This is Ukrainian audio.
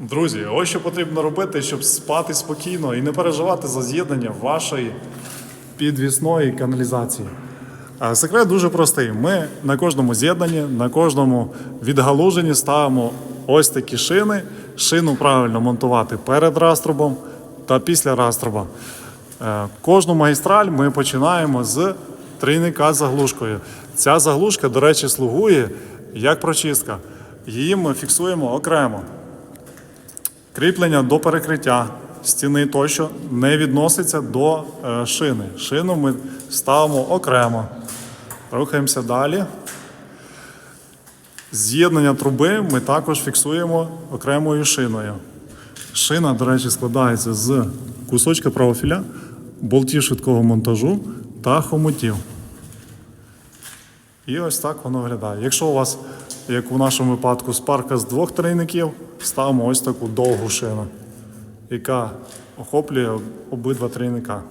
Друзі, ось що потрібно робити, щоб спати спокійно і не переживати за з'єднання вашої підвісної каналізації. Секрет дуже простий. Ми на кожному з'єднанні, на кожному відгалуженні ставимо ось такі шини. Шину правильно монтувати перед раструбом та після раструба. Е, Кожну магістраль ми починаємо з трійника з заглушкою. Ця заглушка, до речі, слугує як прочистка. Її ми фіксуємо окремо. Кріплення до перекриття стіни тощо не відноситься до е, шини. Шину ми ставимо окремо. Рухаємося далі. З'єднання труби ми також фіксуємо окремою шиною. Шина, до речі, складається з кусочка профіля, болтів швидкого монтажу та хомутів. І ось так воно виглядає. Якщо у вас, як у нашому випадку, спарка з двох трійників, ставимо ось таку довгу шину, яка охоплює обидва трійника.